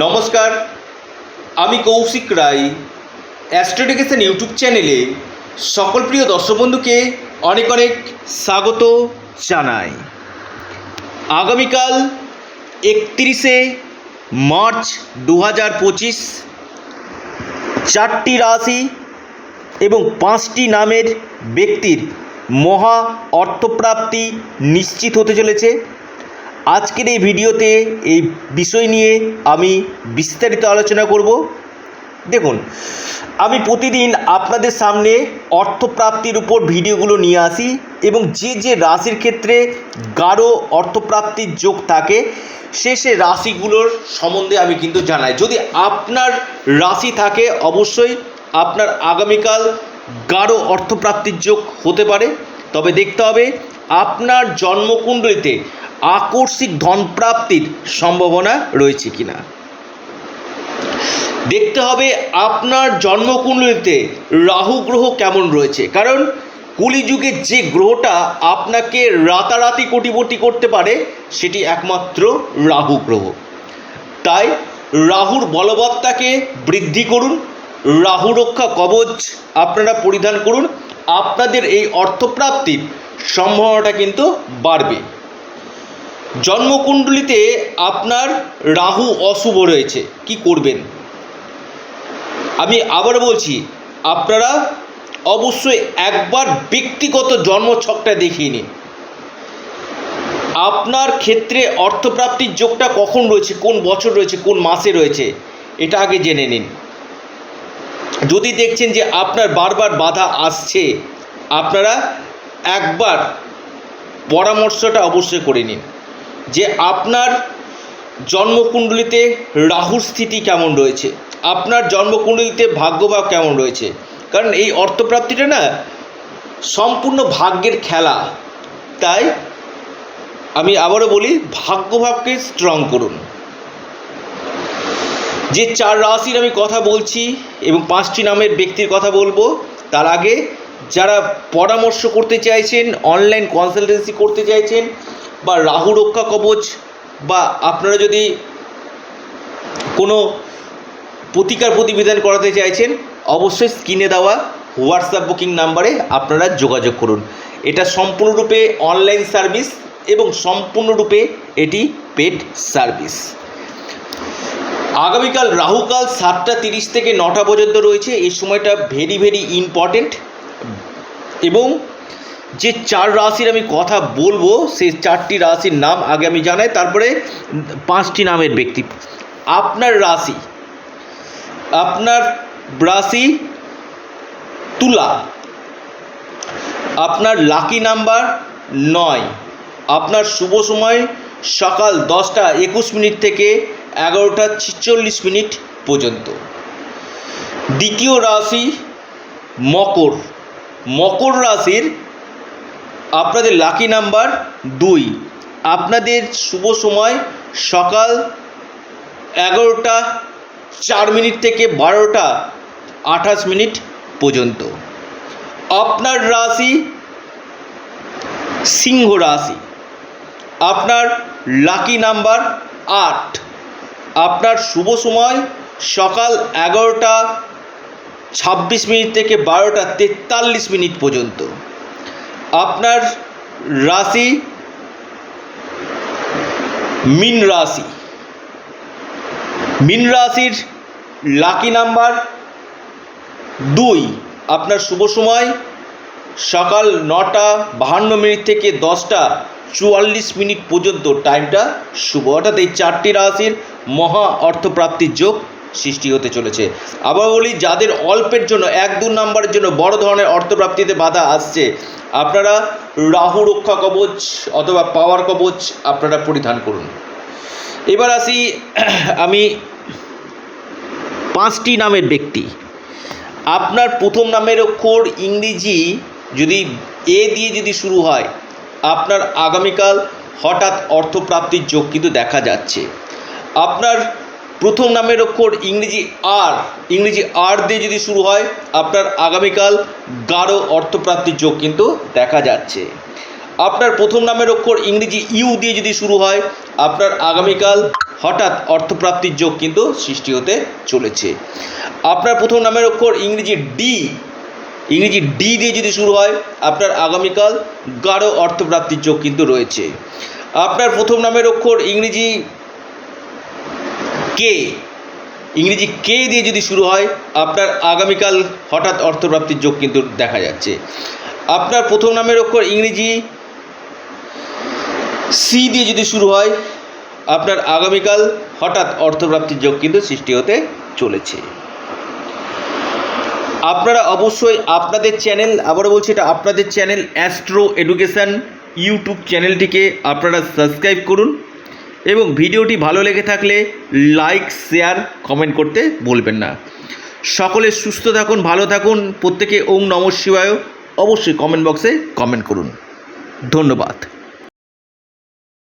নমস্কার, আমি কৌশিক রায় অ্যাস্ট্রোডিকেশন ইউটিউব চ্যানেলে সকল প্রিয় দর্শক বন্ধুকে অনেক অনেক স্বাগত জানাই। আগামীকাল একত্রিশে মার্চ দু হাজার পঁচিশ, চারটি রাশি এবং পাঁচটি নামের ব্যক্তির মহা অর্থপ্রাপ্তি নিশ্চিত হতে চলেছে। আজকের এই ভিডিওতে এই বিষয় নিয়ে আমি বিস্তারিত আলোচনা করব। দেখুন, আমি প্রতিদিন আপনাদের সামনে অর্থপ্রাপ্তির উপর ভিডিওগুলো নিয়ে আসি এবং যে যে রাশির ক্ষেত্রে গাঢ় অর্থপ্রাপ্তির যোগ থাকে, সে সে রাশিগুলোর সম্বন্ধে আমি কিন্তু জানাই। যদি আপনার রাশি থাকে, অবশ্যই আপনার আগামীকাল গাঢ় অর্থপ্রাপ্তির যোগ হতে পারে। তবে দেখতে হবে, আপনার জন্মকুণ্ডলিতে আকস্মিক ধনপ্রাপ্তির সম্ভাবনা রয়েছে কিনা? দেখতে হবে আপনার জন্মকুণ্ডলিতে রাহু গ্রহ কেমন রয়েছে। কারণ কলিযুগে যে গ্রহটা আপনাকে রাতারাতি কোটিপটি করতে পারে, সেটি একমাত্র রাহু গ্রহ। তাই রাহুর বলবত্তাকে বৃদ্ধি করুন, রাহু রক্ষা কবচ আপনারা পরিধান করুন, আপনাদের এই অর্থপ্রাপ্তির সম্ভাবনাটা কিন্তু বাড়বে। জন্মকুণ্ডলিতে আপনার রাহু অশুভ রয়েছে। কি করবেন? আমি আবার বলছি, আপনারা অবশ্যই একবার ব্যক্তিগত জন্মছকটা দেখিয়ে নিন। আপনার ক্ষেত্রে অর্থপ্রাপ্তির যোগটা কখন রয়েছে, কোন বছর রয়েছে, কোন মাসে রয়েছে, এটা আগে জেনে নিন। যদি দেখছেন যে আপনার বারবার বাধা আসছে, আপনারা একবার পরামর্শটা অবশ্যই করে নিন। যে আপনার জন্মকুণ্ডলিতে রাহুর স্থিতি কেমন রয়েছে? আপনার জন্মকুণ্ডলিতে ভাগ্যভাব কেমন রয়েছে? কারণ এই অর্থপ্রাপ্তিটা না সম্পূর্ণ ভাগ্যের খেলা। তাই আমি আবারও বলি, ভাগ্যভাবকে স্ট্রং করুন। যে চার রাশির আমি কথা বলছি এবং পাঁচটি নামের ব্যক্তির কথা বলব, তার আগে যারা পরামর্শ করতে চাইছেন অনলাইন কনসালটেন্সি করতে চাইছেন বা রাহু রক্ষা কবচ বা আপনারা যদি কোনো প্রতিকার প্রতিবিধান করাতে চাইছেন, অবশ্যই স্ক্রিনে দেওয়া হোয়াটসঅ্যাপ বুকিং নাম্বারে আপনারা যোগাযোগ করুন। এটা সম্পূর্ণরূপে অনলাইন সার্ভিস এবং সম্পূর্ণরূপে এটি পেড সার্ভিস। আগামীকাল রাহুকাল সাতটা তিরিশ থেকে নটা পর্যন্ত রয়েছে। এই সময়টা ভেরি ভেরি ইম্পর্টেন্ট এবং যে চার রাশির আমি কথা বলব সেই চারটি রাশির নাম আগে আমি জানাই, তারপরে পাঁচটি নামের ব্যক্তি। আপনার রাশি আপনার রাশি তুলা, আপনার লাকি নাম্বার নয়, আপনার শুভ সময় সকাল দশটা একুশ মিনিট থেকে এগারোটা ছিচল্লিশ মিনিট পর্যন্ত। দ্বিতীয় রাশি মকর মকর রাশির আপনাদের লাকি নাম্বার দুই। আপনাদের শুভ সময় সকাল এগারোটা চার মিনিট থেকে বারোটা আঠাশ মিনিট পর্যন্ত। আপনার রাশি সিংহ রাশি। আপনার লাকি নাম্বার আট। আপনার শুভ সময় সকাল এগারোটা ছাব্বিশ মিনিট থেকে বারোটা তেতাল্লিশ মিনিট পর্যন্ত। আপনার রাশি মিন রাশি। মিন রাশির লাকি নাম্বার দুই। আপনার শুভ সময় সকাল নটা বাহান্ন মিনিট থেকে দশটা চুয়াল্লিশ মিনিট পর্যন্ত। টাইমটা শুভ। অর্থাৎ এই চারটি রাশির মহা অর্থপ্রাপ্তির যোগ সৃষ্টি হতে চলেছে। আবার বলি, যাদের অল্পের জন্য, এক দু নাম্বারের জন্য বড় ধরনের অর্থপ্রাপ্তিতে বাধা আসছে, আপনারা রাহু রক্ষা কবচ অথবা পাওয়ার কবচ আপনারা পরিধান করুন। এবার আসি, আমি পাঁচটি নামের ব্যক্তি। আপনার প্রথম নামের অক্ষর ইংরেজি যদি এ দিয়ে যদি শুরু হয়, আপনার আগামীকাল হঠাৎ অর্থপ্রাপ্তির যোগ কিন্তু দেখা যাচ্ছে। আপনার প্রথম নামের অক্ষর ইংরেজি আর ইংরেজি আর দিয়ে যদি শুরু হয়, আপনার আগামীকাল গাঢ় অর্থপ্রাপ্তির যোগ কিন্তু দেখা যাচ্ছে। আপনার প্রথম নামের অক্ষর ইংরেজি ইউ দিয়ে যদি শুরু হয়, আপনার আগামীকাল হঠাৎ অর্থপ্রাপ্তির যোগ কিন্তু সৃষ্টি হতে চলেছে। আপনার প্রথম নামের অক্ষর ইংরেজি ডি ইংরেজি ডি দিয়ে যদি শুরু হয়, আপনার আগামীকাল গাঢ় অর্থপ্রাপ্তির যোগ কিন্তু রয়েছে। আপনার প্রথম নামের অক্ষর ইংরেজি কে? ইংরেজি কে দিয়ে যদি শুরু হয়, আপনার আগামীকাল হঠাৎ অর্থপ্রাপ্তির যোগ কিন্তু দেখা যাচ্ছে। আপনার প্রথম নামের অক্ষর ইংরেজি সি দিয়ে যদি শুরু হয়, আপনার আগামীকাল হঠাৎ অর্থপ্রাপ্তির যোগ কিন্তু সৃষ্টি হতে চলেছে। আপনারা অবশ্যই আপনাদের চ্যানেল, আবারও বলছি এটা আপনাদের চ্যানেল অ্যাস্ট্রো এডুকেশান ইউটিউব চ্যানেলটিকে আপনারা সাবস্ক্রাইব করুন। এবং ভিডিওটি ভালো লেগে থাকলে লাইক, শেয়ার, কমেন্ট করতে বলবেন না। সকলে সুস্থ থাকুন, ভালো থাকুন। প্রত্যেকে ওম নম শিবায়। অবশ্যই কমেন্ট বক্সে কমেন্ট করুন। ধন্যবাদ।